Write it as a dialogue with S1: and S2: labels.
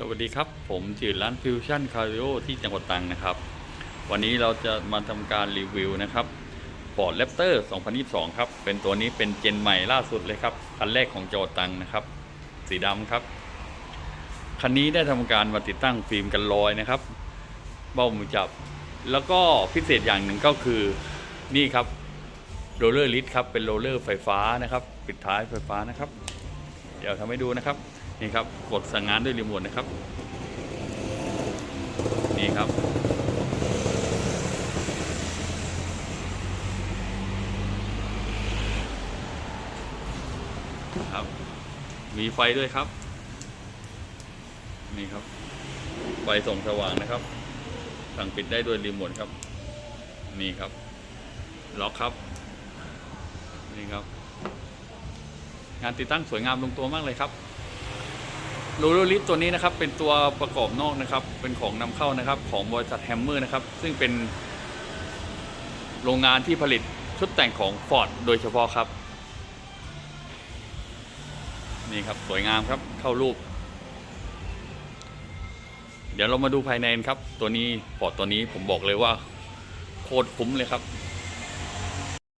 S1: สวัสดีครับ ผมจืดร้านฟิวชั่นคาริโอที่จังหวัดตรังนะครับ วันนี้เราจะมาทำการรีวิวนะครับ Ford Raptor 2022 ครับ เป็นตัวนี้เป็นเจนใหม่ล่าสุดเลยครับ คันแรกของจังหวัดตรังนะครับ สีดำครับ คันนี้ได้ทำการมาติดตั้งฟิล์มกันรอยนะครับ เบ้ามือจับ แล้วก็พิเศษอย่างหนึ่งก็คือนี่ครับโรลเลอร์ลิสครับ เป็นโรลเลอร์ไฟฟ้านะครับ ปิดท้ายไฟฟ้านะครับ เดี๋ยวทำให้ดูนะครับ นี่ครับกดสั่งงานด้วยรีโมทนะครับ นี่ครับ ครับ มีไฟด้วยครับ นี่ครับ ไฟส่องสว่างนะครับ สั่งปิดได้ด้วยรีโมทครับ นี่ครับ ล็อกครับ นี่ครับ งานติดตั้งสวยงามลงตัวมากเลยครับ โลเลอร์ลิฟตัวนี้นะครับเป็นตัวประกอบนอกนะครับ เป็นของนำเข้านะครับ ของบริษัทแฮมเมอร์นะครับ ซึ่งเป็นโรงงานที่ผลิตชุดแต่งของ Ford โดยเฉพาะครับนี่ครับสวยงามครับเข้ารูป เดี๋ยวเรามาดูภายในครับ ตัวนี้ Ford ตัวนี้ผมบอกเลยว่าโคตรคุ้มเลยครับ